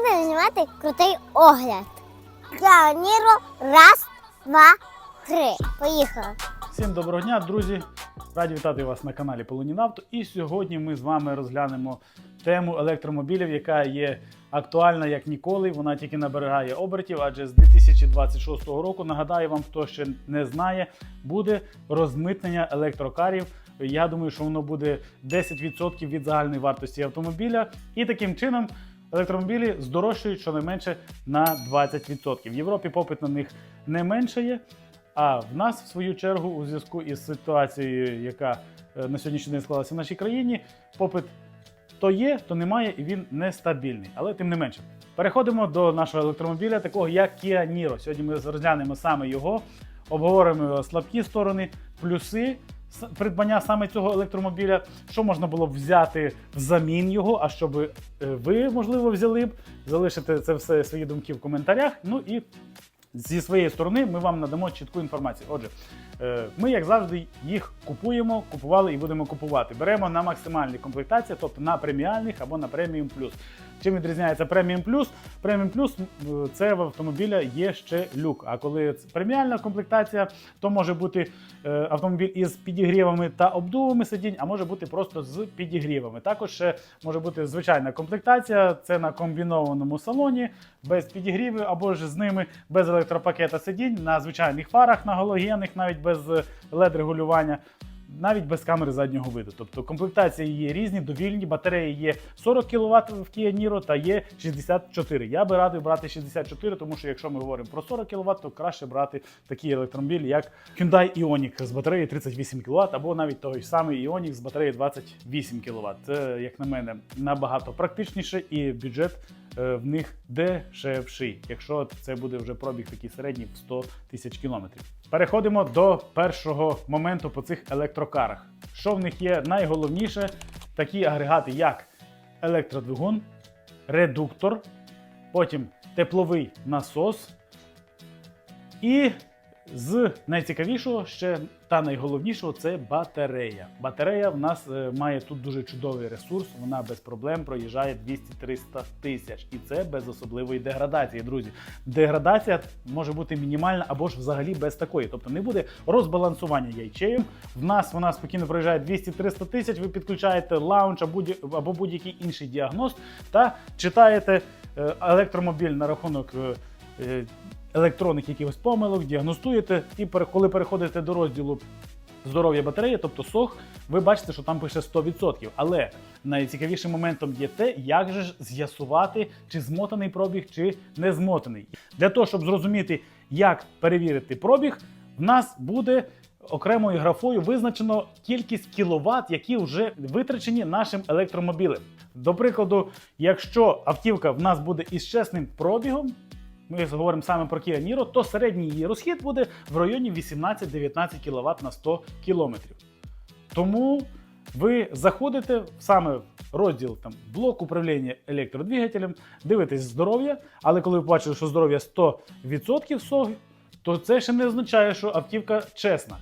будемо знімати крутий огляд. Niro, раз, два, три. Поїхали. Всім доброго дня, друзі! Раді вітати вас на каналі Полонінавто. І сьогодні ми з вами розглянемо тему електромобілів, яка є актуальна як ніколи. Вона тільки наберігає обертів, адже з 2026 року, нагадаю вам, хто ще не знає, буде розмитнення електрокарів. Я думаю, що воно буде 10% від загальної вартості автомобіля. І таким чином електромобілі здорожчають щонайменше на 20%. В Європі попит на них не меншає. А в нас, в свою чергу, у зв'язку із ситуацією, яка е, на сьогоднішній день склалася в нашій країні, попит то є, то немає, і він нестабільний. Але тим не менше. Переходимо до нашого електромобіля, такого як Kia Niro. Сьогодні ми розглянемо саме його, обговоримо його слабкі сторони, плюси придбання саме цього електромобіля, що можна було б взяти взамін його, а що би е, ви, можливо, взяли б. Залишите це все свої думки в коментарях. Ну і зі своєї сторони ми вам надамо чітку інформацію. Отже, ми, як завжди, їх купуємо, купували і будемо купувати. Беремо на максимальні комплектації, тобто на преміальних або на преміум плюс. Чим відрізняється преміум плюс? Преміум плюс е, це в автомобіля є ще люк. А коли це преміальна комплектація, то може бути е, автомобіль із підігрівами та обдувами сидінь, а може бути просто з підігрівами. Також ще може бути звичайна комплектація, це на комбінованому салоні, без підігрівів або ж з ними без електропакета сидінь, на звичайних фарах, на галогенних, навіть без led регулювання. Навіть без камери заднього виду. Тобто комплектації є різні, довільні, батареї є 40 кВт в Kia Niro та є 64. Я би радив брати 64, тому що якщо ми говоримо про 40 кВт, то краще брати такі електромобілі, як Hyundai Ioniq з батареєю 38 кВт, або навіть той самий Ioniq з батареєю 28 кВт. Це, як на мене, набагато практичніше і бюджет е, в них дешевший, якщо це буде вже пробіг такий середній в 100 тисяч кілометрів. Переходимо до першого моменту по цих електрокарах. Що в них є найголовніше? Такі агрегати, як електродвигун, редуктор, потім тепловий насос. І з найцікавішого ще та найголовнішого це батарея. Батарея в нас е, має тут дуже чудовий ресурс. Вона без проблем проїжджає 200-300 тисяч, і це без особливої деградації. Друзі, деградація може бути мінімальна або ж взагалі без такої. Тобто не буде розбалансування яйчеєм. В нас вона спокійно проїжджає 200-300 тисяч. Ви підключаєте лаунч або будь- або будь-який інший діагност та читаєте е, електромобіль на рахунок. Електронних якихось помилок, діагностуєте, і коли переходите до розділу здоров'я батареї, тобто СОХ, ви бачите, що там пише 100%. Але найцікавішим моментом є те, як же ж з'ясувати, чи змотаний пробіг, чи не змотаний. Для того, щоб зрозуміти, як перевірити пробіг, в нас буде окремою графою визначено кількість кіловат, які вже витрачені нашим електромобілем. До прикладу, якщо автівка в нас буде із чесним пробігом, ми говоримо саме про Kia Niro, то середній її розхід буде в районі 18-19 кВт на 100 км. Тому ви заходите саме в розділ там, блок управління електродвигателем, дивитесь здоров'я, але коли ви бачите, що здоров'я 100% СОГ, то це ще не означає, що автівка чесна.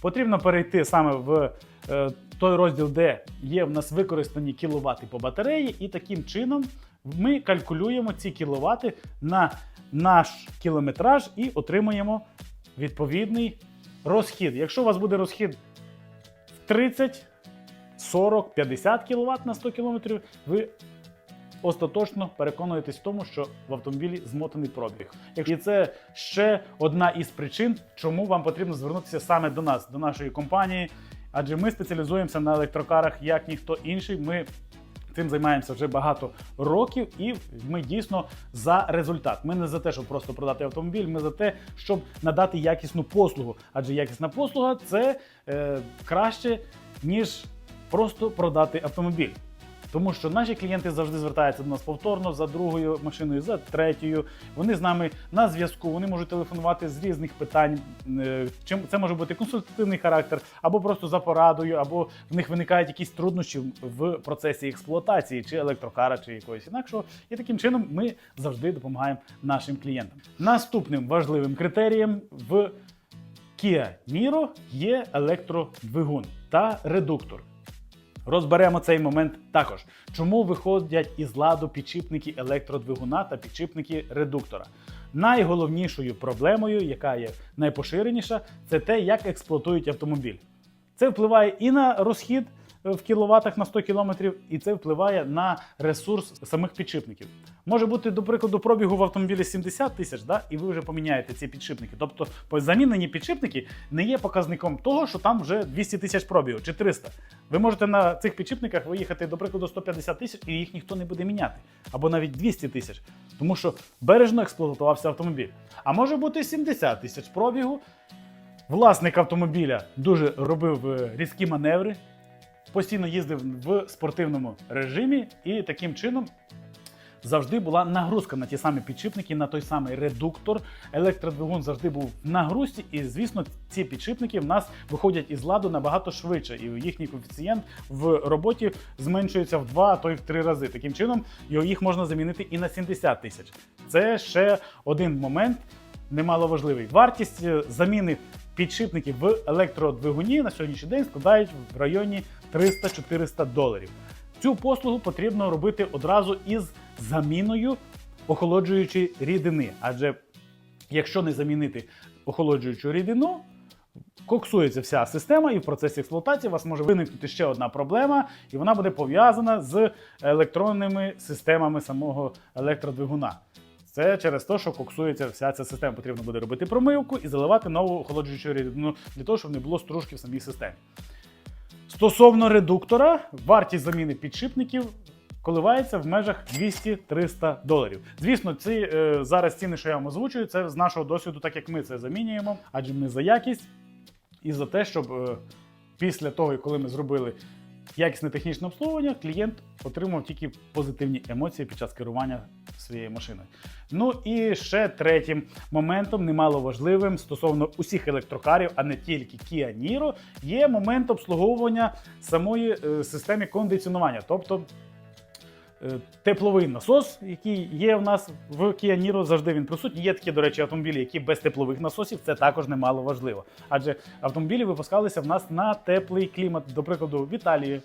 Потрібно перейти саме в е, той розділ, де є в нас використані кіловати по батареї, і таким чином ми калькулюємо ці кіловати на наш кілометраж і отримуємо відповідний розхід. Якщо у вас буде розхід в 30, 40, 50 кВт на 100 км, ви остаточно переконуєтесь в тому, що в автомобілі змотаний пробіг. І це ще одна із причин, чому вам потрібно звернутися саме до нас, до нашої компанії. Адже ми спеціалізуємося на електрокарах як ніхто інший. Ми Цим займаємося вже багато років, і ми дійсно за результат. Ми не за те, щоб просто продати автомобіль, ми за те, щоб надати якісну послугу. Адже якісна послуга це е, краще, ніж просто продати автомобіль. Тому що наші клієнти завжди звертаються до нас повторно за другою машиною, за третьою. Вони з нами на зв'язку, вони можуть телефонувати з різних питань. Е, Чим це може бути консультативний характер, або просто за порадою, або в них виникають якісь труднощі в процесі експлуатації, чи електрокара, чи якогось інакшого. І таким чином ми завжди допомагаємо нашим клієнтам. Наступним важливим критерієм в Kia Niro є електродвигун та редуктор. Розберемо цей момент також. Чому виходять із ладу підшипники електродвигуна та підшипники редуктора? Найголовнішою проблемою, яка є найпоширеніша, це те, як експлуатують автомобіль. Це впливає і на розхід в кіловатах на 100 кілометрів, і це впливає на ресурс самих підшипників. Може бути, до прикладу, пробігу в автомобілі 70 тисяч, да, і ви вже поміняєте ці підшипники. Тобто замінені підшипники не є показником того, що там вже 200 тисяч пробігу чи 300. Ви можете на цих підшипниках виїхати, до прикладу, 150 тисяч, і їх ніхто не буде міняти. Або навіть 200 тисяч. Тому що бережно експлуатувався автомобіль. А може бути 70 тисяч пробігу, Власник автомобіля дуже робив е, різкі маневри, постійно їздив в спортивному режимі, і таким чином завжди була нагрузка на ті самі підшипники, на той самий редуктор. Електродвигун завжди був в нагрузці, і звісно, ці підшипники в нас виходять із ладу набагато швидше, і їхній коефіцієнт в роботі зменшується в два, а то й в три рази. Таким чином, його- їх можна замінити і на 70 тисяч. Це ще один момент немало важливий. Вартість е, заміни підшипників в електродвигуні на сьогоднішній день складають в районі 300-400 доларів. Цю послугу потрібно робити одразу із заміною охолоджуючої рідини. Адже якщо не замінити охолоджуючу рідину, коксується вся система, і в процесі експлуатації у вас може виникнути ще одна проблема, і вона буде пов'язана з електронними системами самого електродвигуна. Це через те, що коксується вся ця система. Потрібно буде робити промивку і заливати нову охолоджуючу рідину для того, щоб не було стружки в самій системі. Стосовно редуктора, вартість заміни підшипників коливається в межах 200-300 доларів. Звісно, ці е, зараз ціни, що я вам озвучую, це з нашого досвіду, так як ми це замінюємо, адже ми за якість і за те, щоб е, після того, коли ми зробили якісне технічне обслуговування, клієнт отримав тільки позитивні емоції під час керування своєю машиною. Ну і ще третім моментом, немало важливим стосовно усіх електрокарів, а не тільки Kia Niro, є момент обслуговування самої е, системи кондиціонування. Тобто тепловий насос, який є в нас в Kia Niro, завжди він присутній. Є такі, до речі, автомобілі, які без теплових насосів, це також немало важливо. Адже автомобілі випускалися в нас на теплий клімат, до прикладу, в Італії,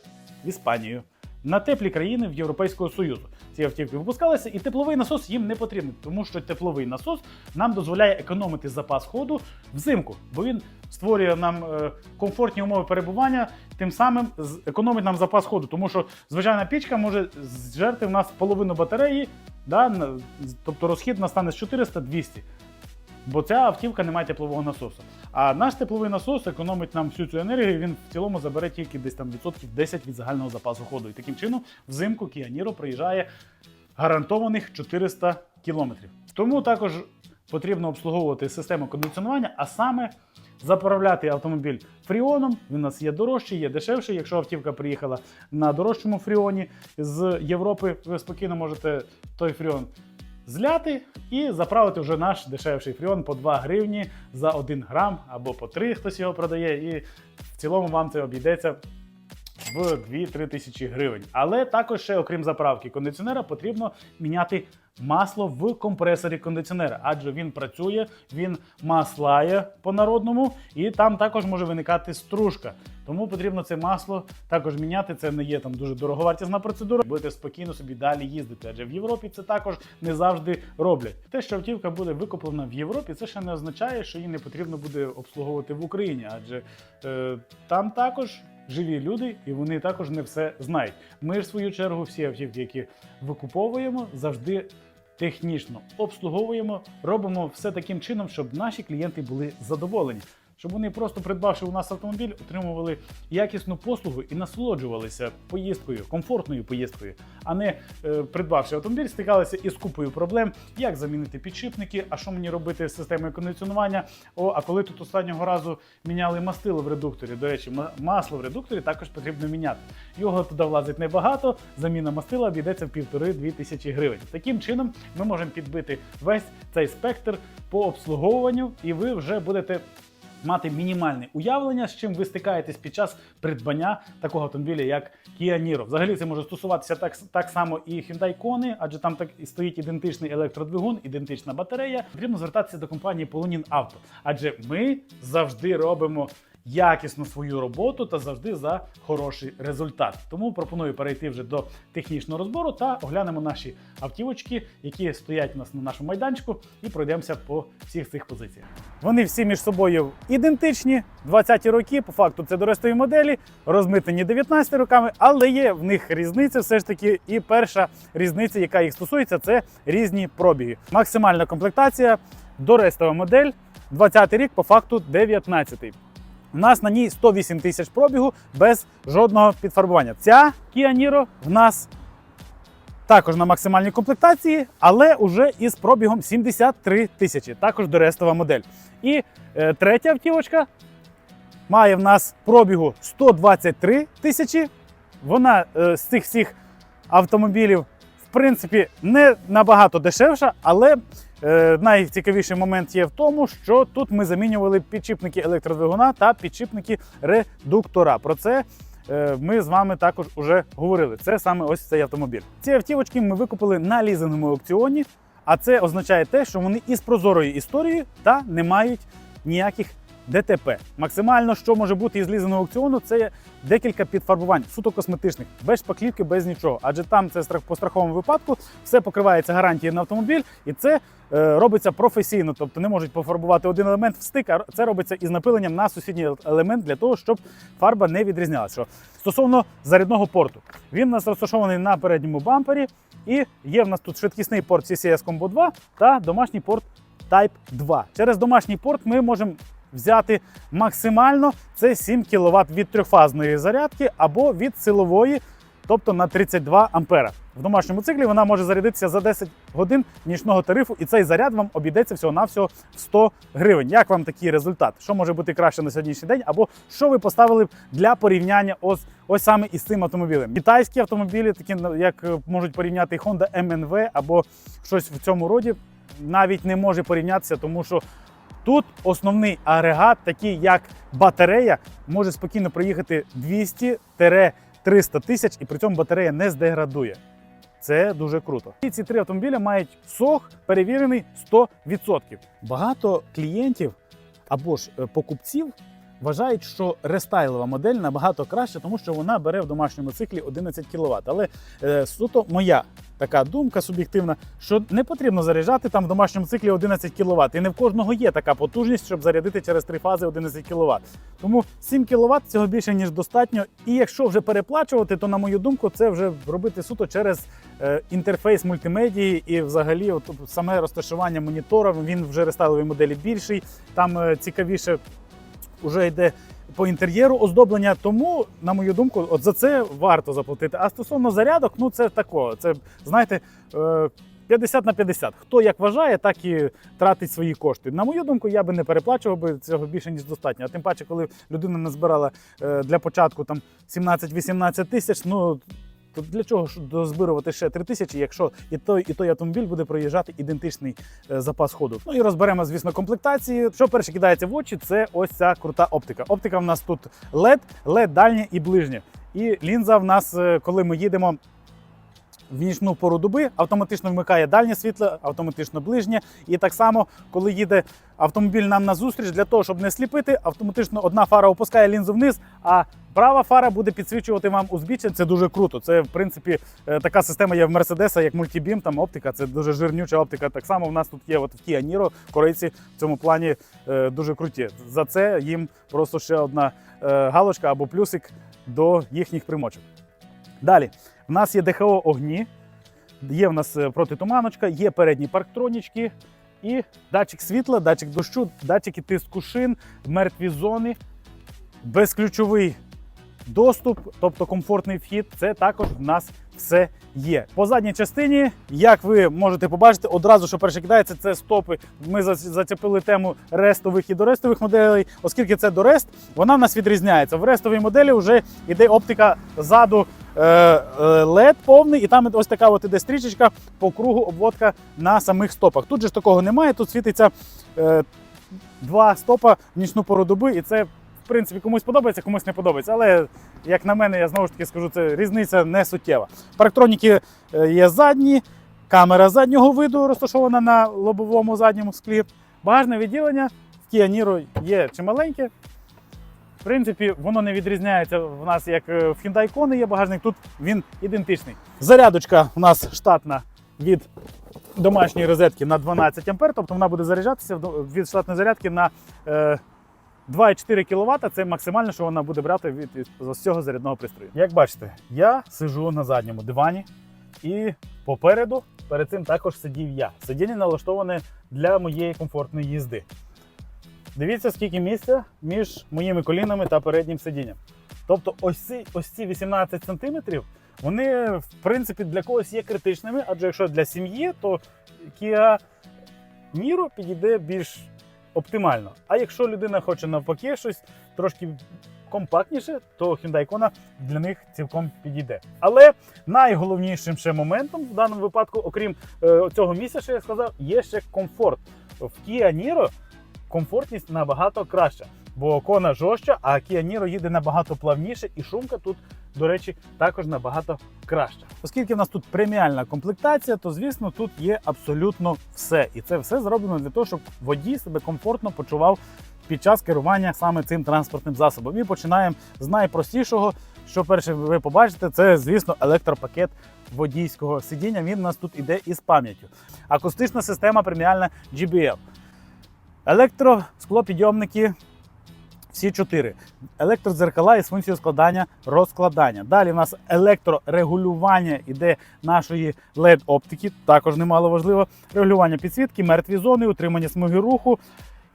в Іспанію. На теплі країни в Європейського Союзу ці автівки випускалися, і тепловий насос їм не потрібен, тому що тепловий насос нам дозволяє економити запас ходу взимку, бо він створює нам е, комфортні умови перебування, тим самим економить нам запас ходу, тому що звичайна пічка може зжерти в нас половину батареї, да, тобто розхід у нас стане з 400-200. Бо ця автівка не має теплового насосу. А наш тепловий насос економить нам всю цю енергію. Він в цілому забере тільки десь там відсотків 10 від загального запасу ходу. І таким чином взимку Kia Niro проїжджає гарантованих 400 кілометрів. Тому також потрібно обслуговувати систему кондиціонування, а саме заправляти автомобіль фріоном. Він у нас є дорожчий, є дешевший. Якщо автівка приїхала на дорожчому фріоні з Європи, ви спокійно можете той фріон зляти і заправити вже наш дешевший фріон по 2 гривні за 1 грам або по 3 хтось його продає. І в цілому вам це обійдеться в 2-3 тисячі гривень. Але також ще, окрім заправки кондиціонера, потрібно міняти масло в компресорі кондиціонера, адже він працює, він маслає по-народному, і там також може виникати стружка. Тому потрібно це масло також міняти. Це не є там дуже дороговартісна процедура. Будете спокійно собі далі їздити. Адже в Європі це також не завжди роблять. Те, що автівка буде викуплена в Європі, це ще не означає, що її не потрібно буде обслуговувати в Україні, адже е, там також живі люди, і вони також не все знають. Ми ж в свою чергу всі автівки, які викуповуємо, завжди технічно обслуговуємо, робимо все таким чином, щоб наші клієнти були задоволені. Щоб вони просто придбавши у нас автомобіль, отримували якісну послугу і насолоджувалися поїздкою, комфортною поїздкою, а не е, придбавши автомобіль, стикалися із купою проблем, як замінити підшипники, а що мені робити з системою кондиціонування. О, а коли тут останнього разу міняли мастило в редукторі. До речі, ма- масло в редукторі також потрібно міняти. Його туди влазить небагато. Заміна мастила обійдеться в півтори-дві тисячі гривень. Таким чином ми можемо підбити весь цей спектр по обслуговуванню, і ви вже будете мати мінімальне уявлення, з чим ви стикаєтесь під час придбання такого автомобіля, як Kia Niro. Взагалі це може стосуватися так, так само і Hyundai Kona, адже там так і стоїть ідентичний електродвигун, ідентична батарея. Потрібно звертатися до компанії Polonin Auto, адже ми завжди робимо. Якісно свою роботу та завжди за хороший результат. Тому пропоную перейти вже до технічного розбору та оглянемо наші автівочки, які стоять у нас на нашому майданчику, і пройдемося по всіх цих позиціях. Вони всі між собою ідентичні, 20-ті роки, по факту це доростові моделі, розмитнені 19 роками, але є в них різниця все ж таки. І перша різниця, яка їх стосується, це різні пробіги. Максимальна комплектація, дорестова модель, 20 рік, по факту 19-й. У нас на ній 108 тисяч пробігу без жодного підфарбування. Ця Kia Niro в нас також на максимальній комплектації, але уже із пробігом 73 тисячі. Також дорестова модель. І е, третя автівочка має в нас пробігу 123 тисячі. Вона е, з цих всіх автомобілів, в принципі, не набагато дешевша, але найцікавіший момент є в тому, що тут ми замінювали підшипники електродвигуна та підшипники редуктора. Про це е, ми з вами також уже говорили. Це саме ось цей автомобіль. Ці автівочки ми викупили на лізинговому аукціоні, а це означає те, що вони із прозорої історії та не мають ніяких ДТП. Максимально, що може бути із лізингового аукціону, це декілька підфарбувань, суто косметичних, без шпаклівки, без нічого. Адже там це по страховому випадку, все покривається гарантією на автомобіль, і це е, робиться професійно. Тобто не можуть пофарбувати один елемент в стик, а це робиться із напиленням на сусідній елемент для того, щоб фарба не відрізнялася. Стосовно зарядного порту, він у нас розташований на передньому бампері, і є в нас тут швидкісний порт CCS Combo 2 та домашній порт Type 2. Через домашній порт ми можемо взяти максимально це 7 кВт від трьохфазної зарядки або від силової, тобто на 32 ампера. В домашньому циклі вона може зарядитися за 10 годин нічного тарифу, і цей заряд вам обійдеться всього-навсього в 100 гривень. Як вам такий результат? Що може бути краще на сьогоднішній день? Або що ви поставили б для порівняння ось, ось саме із цим автомобілем? Китайські автомобілі, такі як е, можуть порівняти Honda MNV або щось в цьому роді, навіть не може порівнятися, тому що Тут основний агрегат, такий як батарея, може спокійно проїхати 200-300 тисяч, і при цьому батарея не здеградує. Це дуже круто. І ці три автомобіля мають сох перевірений 100%. Багато клієнтів або ж е, покупців вважають, що рестайлова модель набагато краще, тому що вона бере в домашньому циклі 11 кВт. Але е, суто моя така думка суб'єктивна, що не потрібно заряджати там в домашньому циклі 11 кВт. І не в кожного є така потужність, щоб зарядити через три фази 11 кВт. Тому 7 кВт цього більше ніж достатньо. І якщо вже переплачувати, то на мою думку, це вже робити суто через е, інтерфейс мультимедії і взагалі от, саме розташування монітора. Він вже рестайловій моделі більший. Там е, цікавіше вже йде по інтер'єру оздоблення. Тому, на мою думку, от за це варто заплатити. А стосовно зарядок, ну це тако. Це знаєте. е, 50 на 50. Хто як вважає, так і тратить свої кошти. На мою думку, я би не переплачував би цього більше ніж достатньо. А тим паче, коли людина назбирала е, для початку там 17-18 тисяч, ну то для чого ж дозбирувати ще 3 тисячі, якщо і той, і той автомобіль буде проїжджати ідентичний е, запас ходу. Ну і розберемо, звісно, комплектації. Що перше кидається в очі, це ось ця крута оптика. Оптика в нас тут LED, LED дальня і ближня. І лінза в нас, е, коли ми їдемо в нічну пору доби автоматично вмикає дальнє світло, автоматично ближнє. І так само, коли їде автомобіль нам на зустріч, для того, щоб не сліпити, автоматично одна фара опускає лінзу вниз, а права фара буде підсвічувати вам узбіччя. Це дуже круто. Це, в принципі, е, така система є в Мерседеса, як мультібім, там оптика, це дуже жирнюча оптика. Так само в нас тут є от в Kia Niro, корейці в цьому плані е, дуже круті. За це їм просто ще одна е, галочка або плюсик до їхніх примочок. Далі, в нас є ДХО огні, є в нас е, протитуманочка, є передні парктронічки і датчик світла, датчик дощу, датчики тиску шин, мертві зони, безключовий доступ, тобто комфортний вхід. Це також в нас все є. По задній частині, як ви можете побачити, одразу що перше кидається, це стопи. Ми за- зачепили тему рестових і дорестових моделей, оскільки це дорест, вона в нас відрізняється. В рестовій моделі вже йде оптика ззаду е, е, повний, і там ось така от іде стрічечка по кругу обводка на самих стопах. Тут же ж такого немає, тут світиться е, два стопа в нічну пору доби, і це. В принципі, комусь подобається, комусь не подобається. Але як на мене, я знову ж таки скажу, це різниця не суттєва. Парктроніки є задні, камера заднього виду розташована на лобовому задньому склі. Багажне відділення в Niro є чималеньке. В принципі, воно не відрізняється в нас, як е, в Hyundai Kona є багажник, тут він ідентичний. Зарядочка у нас штатна від домашньої розетки на 12 А, тобто вона буде заряджатися від штатної зарядки на е, 2,4 кВт. Це максимально, що вона буде брати від, від з цього зарядного пристрою. Як бачите, я сижу на задньому дивані і попереду перед цим також сидів я. Сидіння налаштоване для моєї комфортної їзди. Дивіться, скільки місця між моїми колінами та переднім сидінням. Тобто, ось ці, ось ці 18 сантиметрів, вони в принципі для когось є критичними, адже якщо для сім'ї, то Kia Niro підійде більш оптимально. А якщо людина хоче навпаки щось трошки компактніше, то Hyundai Kona для них цілком підійде. Але найголовнішим ще моментом в даному випадку, окрім е, цього місця, що я сказав, є ще комфорт. В Kia Niro комфортність набагато краща. Бо кона жорстча, а Niro їде набагато плавніше, і шумка тут, до речі, також набагато краща. Оскільки в нас тут преміальна комплектація, то звісно тут є абсолютно все. І це все зроблено для того, щоб водій себе комфортно почував під час керування саме цим транспортним засобом. І починаємо з найпростішого. Що перше ви побачите, це, звісно, електропакет водійського сидіння. Він у нас тут іде із пам'яттю. Акустична система преміальна GBL. Електросклопідйомники всі чотири. Електродзеркала із функцією складання розкладання. Далі в нас електрорегулювання іде нашої LED-оптики, також немало важливо. Регулювання підсвітки, мертві зони, утримання смуги руху,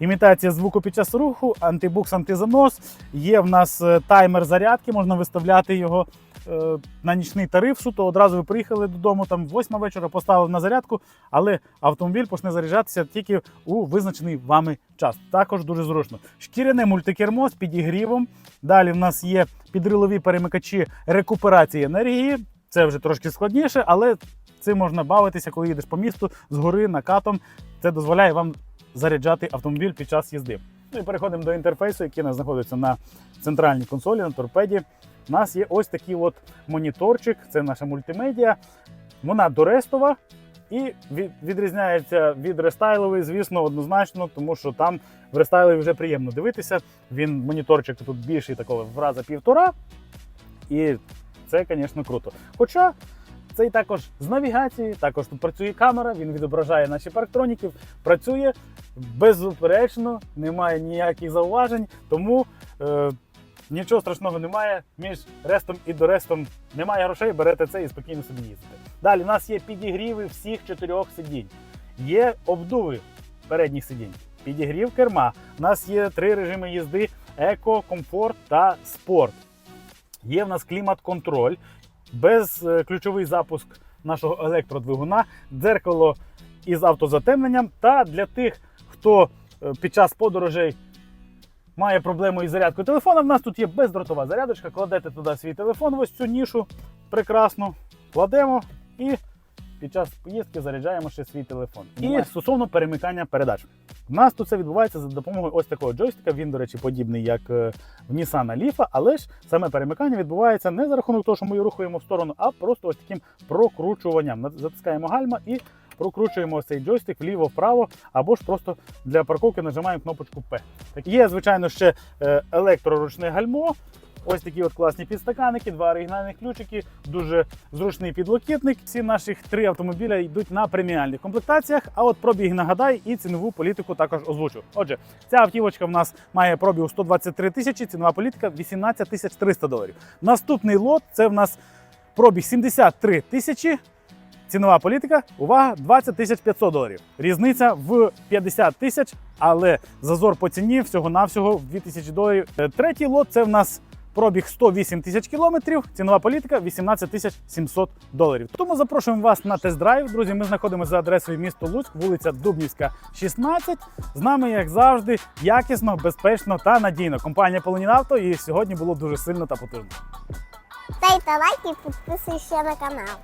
імітація звуку під час руху, антибукс, антизанос. Є в нас е, таймер зарядки, можна виставляти його е, на нічний тариф. Суто одразу ви приїхали додому, там 8 вечора, поставили на зарядку, але автомобіль почне заряджатися тільки у визначений вами час. Також дуже зручно. Шкіряне мультикермо з підігрівом. Далі в нас є підрилові перемикачі рекуперації енергії. Це вже трошки складніше, але цим можна бавитися, коли їдеш по місту згори накатом. Це дозволяє вам заряджати автомобіль під час їзди. Ну і переходимо до інтерфейсу, який нас знаходиться на центральній консолі, на торпеді. У нас є ось такий от моніторчик, це наша мультимедіа. Вона дорестова і відрізняється від рестайлової, звісно, однозначно, тому що там в рестайлові вже приємно дивитися. Він моніторчик тут більший такого в раза півтора. І це, звісно, круто. Хоча цей також з навігації, також тут працює камера, він відображає наші парктроніків, працює безуперечно, немає ніяких зауважень, тому е, нічого страшного немає. Між рестом і дорестом немає грошей, берете це і спокійно собі їздите. Далі у нас є підігріви всіх чотирьох сидінь, є обдуви передніх сидінь, підігрів керма. У нас є три режими їзди: еко, комфорт та спорт. Є в нас клімат-контроль, безключовий запуск нашого електродвигуна, дзеркало із автозатемненням. Та для тих, хто е, під час подорожей має проблему із зарядкою телефона, в нас тут є бездротова зарядочка. Кладете туди свій телефон, ось цю нішу прекрасно, кладемо і під час поїздки заряджаємо ще свій телефон. І стосовно перемикання передач. У нас тут це відбувається за допомогою ось такого джойстика. Він, до речі, подібний як е, в Nissan Leaf, але ж саме перемикання відбувається не за рахунок того, що ми рухаємо в сторону, а просто ось таким прокручуванням. Затискаємо гальма і прокручуємо цей джойстик вліво-вправо, або ж просто для парковки нажимаємо кнопочку P. Так, є, звичайно, ще е, електроручне гальмо. Ось такі от класні підстаканники, два оригінальних ключики, дуже зручний підлокітник. Всі наших три автомобіля йдуть на преміальних комплектаціях. А от пробіг нагадай і цінову політику також озвучу. Отже, ця автівочка в нас має пробіг 123 тисячі, цінова політика 18 тисяч 300 доларів. Наступний лот це в нас пробіг 73 тисячі. Цінова політика, увага, 20 тисяч 500 доларів. Різниця в 50 тисяч, але зазор по ціні всього-навсього в 2 тисячі доларів. Е, Третій лот це в нас пробіг 108 тисяч кілометрів, цінова політика 18 тисяч 700 доларів. Тому запрошуємо вас на тест-драйв. Друзі, ми знаходимося за адресою місто Луцьк, вулиця Дубнівська, 16. З нами, як завжди, якісно, безпечно та надійно. Компанія Полонінавто і сьогодні було дуже сильно та потужно. Ставте лайк і підписуйся на канал.